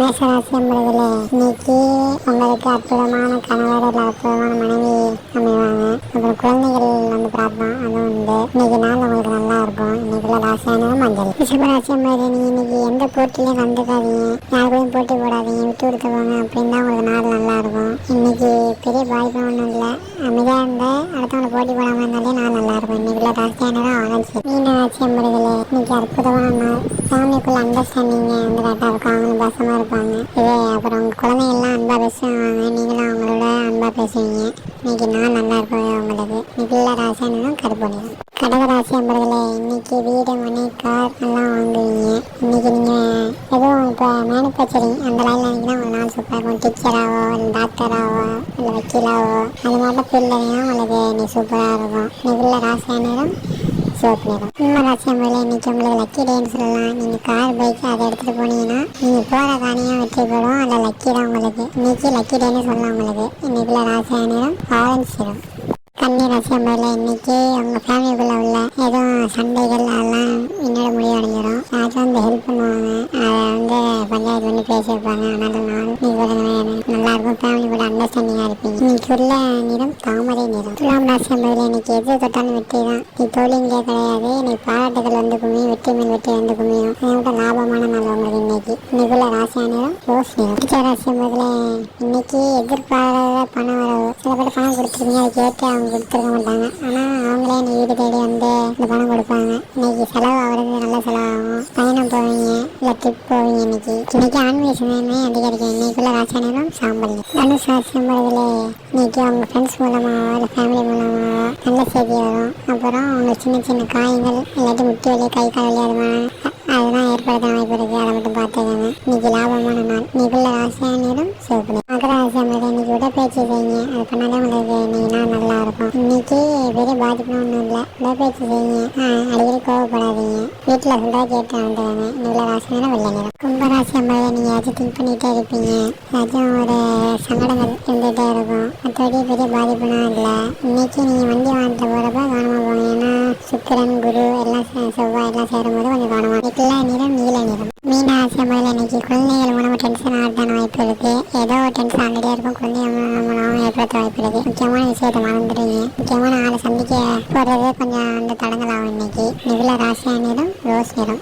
மேஷராசி என்பதில் இன்னைக்கு உங்களுக்கு அற்புதமான கணவர் இல்லை அற்புதமான மனைவி அமைவாங்க. அப்புறம் குழந்தைகள் வந்து பிரார்த்தம் அதுவும் உண்டு இன்னைக்கு நாள் உங்களுக்கு நல்லா இருக்கும். இன்னைக்குள்ள ராசியானது மஞ்சள். ரிஷபராசி என்பது நீ இன்னைக்கு எந்த போட்டிலையும் கலந்துக்காதீங்க யாருக்கும் போட்டி போடாதீங்க. விட்டு கொடுத்து போங்க. அப்படின்னு தான் உங்களுக்கு நாள் நல்லா இருக்கும். இன்னைக்கு பெரிய பாதிப்பு ஒன்றும் இல்லை. அமைதியாக இருந்தால் அடுத்தவங்களை போட்டி போடாமல் இருந்தாலே நாள் நல்லா இருக்கும். இன்னைக்குள்ள ராசியானது ஆரஞ்சு. மீன ராசி என்பதில் இன்னைக்கு அற்புதமான நாள் ஃபேமிலிக்குள்ள அண்டர்ஸ்டாண்டிங்க வந்து கரெக்டாக இருக்கும் அவங்களும் பசமாக இருப்பாங்க. இதே அப்புறம் உங்கள் குழந்தைங்கள்லாம் அன்பாக பேசுவாங்க. நீங்களும் அவங்களோட அன்பாக பேசுவீங்க. இன்னைக்கு நான் நல்லா இருப்பேன் உங்களுக்கு இன்னைக்குள்ள ராசியானதும் கருப்பொழியும் கடகராசி என்பதில் இன்னைக்கு வீடு மனை கார் எல்லாம் வாங்குவீங்க. இன்னைக்கு நீங்கள் எதுவும் இப்போ மேனுஃபேக்சரிங் அந்த லைனில் நினைக்கினா உங்கள் நாள் சூப்பராக இருக்கும். டீச்சராகவோ இல்லை டாக்டராகவோ இல்லை வக்கீலாகவோ அது மாதிரி ஃபீல்டுலையும் உங்களுக்கு இன்னைக்கு சூப்பராக இருக்கும். இன்னைக்குள்ள ராசியானதும் சிவப்பு நிறம் சிம்ம ராசி அம்பையில் உங்களுக்கு லக்கி டேன்னு சொல்லலாம். நீங்கள் கார் பைக் அதை எடுத்துகிட்டு போனீங்கன்னா நீங்கள் போகிற காணியம் வெற்றி பெறும் அதில் லக்கி தான் உங்களுக்கு. இன்னைக்கு லக்கி டேன்னு சொல்லலாம் உங்களுக்கு. ராசியான நிறம் ஆரஞ்சு நிறம் கன்னி ராசி அம்மையில் இன்னைக்கு உங்கள் ஃபேமிலிக்குள்ளே உள்ள எதுவும் சண்டைகள் வைப்பாங்க அதனால நாள் நல்லா இருக்கும் ஃபேமிலி கூட அண்டர்ஸ்டாண்டிங்காக இருப்பீங்க. இன்னைக்கு உள்ள நிறம் தாமரை நிறம். துலாம் ராசி என்பதில் இன்னைக்கு எது தொட்டாலும் வெற்றி தான். நீ தோழிங்களே கிடையாது. எனக்கு பாராட்டுகள் வந்து குமியும் வெற்றி மேல் வெற்றி வந்து குமியும் அதை விட லாபமான நாள் உங்களுக்கு இன்னைக்கு. இன்னைக்குள்ள ராசியான நிறம் ரோஸ் நிறம். பிடிச்ச ராசி என்பதில் இன்னைக்கு எதிர்பாராத பணம் வரவு. சில பேர் பணம் கொடுத்துருக்கீங்க அதை கேட்டு அவங்க கொடுத்துருக்க மாட்டாங்க. ஆனால் அவங்களே என்னை வீடு தேடி வந்து இந்த பணம் கொடுப்பாங்க. இன்னைக்கு செலவு ஆகிறது நல்ல செலவாகும். பயணம் போவீங்க இல்லை ட்ரிப் போவீங்க இன்னைக்கு. இன்னைக்கு ஆன்மீக சமயமே அதிகரிக்கும் இன்னைக்குள்ள ராசியானம் சாம்பல். தனுஷ் ராசியம்பதில் இன்னைக்கு அவங்க ஃப்ரெண்ட்ஸ் மூலமாக இல்லை ஃபேமிலி மூலமாக நல்ல செய்தி வரும். அப்புறம் அவங்க சின்ன சின்ன காயங்கள் இல்லாட்டி முட்டி வலி கை கால் வலி அது அதெல்லாம் ஏற்படுத்த வாய்ப்பு இருக்கு. அதை மட்டும் பார்த்துக்கோங்க இன்னைக்கு லாபமான நாள். இன்னைக்குள்ள ராசியான நேரம் சிவப்பு மகர ராசி இன்னைக்கு விட பேச்சு அது பண்ணாலே உங்களுக்கு இன்னைக்கு நல்லா இருக்கும் இன்னைக்கு பெரிய பாதிப்பு ஒன்றும் இல்லை. உடற்பயிற்சி செய்யுங்க ஆ, அடிக்கடி கோவப்படாதீங்க. வீட்டில் சொல்கிறா கேட்டு வந்துடுவாங்க நல்ல ராசி வெள்ளை நிறம். கும்பராசி அம்மாவை நீங்கள் ஏதாச்சும் திங்க் பண்ணிகிட்டே இருப்பீங்க. ஏதாச்சும் ஒரு சங்கடங்கள் இருந்துகிட்டே இருக்கும். மற்றபடி பெரிய பாதிப்புனா இல்லை. இன்றைக்கி நீங்கள் வண்டி வாங்கிட்டு போகிறப்ப கவனமாக போங்க. ஏன்னா சுக்கரன் குரு எல்லாம் செவ்வாய் எல்லாம் சேரும்போது கொஞ்சம் கவனமாக இன்னைக்குள்ள நிறம் நீல நிறம் மீன ஆசியமையில் இன்னைக்கு குழந்தைகள் மூலமாக டென்ஷன் ஆகிறதான வாய்ப்பு இருக்கு ஏதோ ஒரு டென்ஷன் ஆகிட்டே இருக்கும் குழந்தைகள் மூலமாக ஏற்படுத்த வாய்ப்பு இருக்கு. முக்கியமான விஷயத்தை மறந்துடுவீங்க முக்கியமான ஆளை சந்திக்க போகிறது கொஞ்சம் அந்த தடங்கள் ஆகும் இன்னைக்கு. நிவில ராசியான நேரம் ரோஸ் நேரம்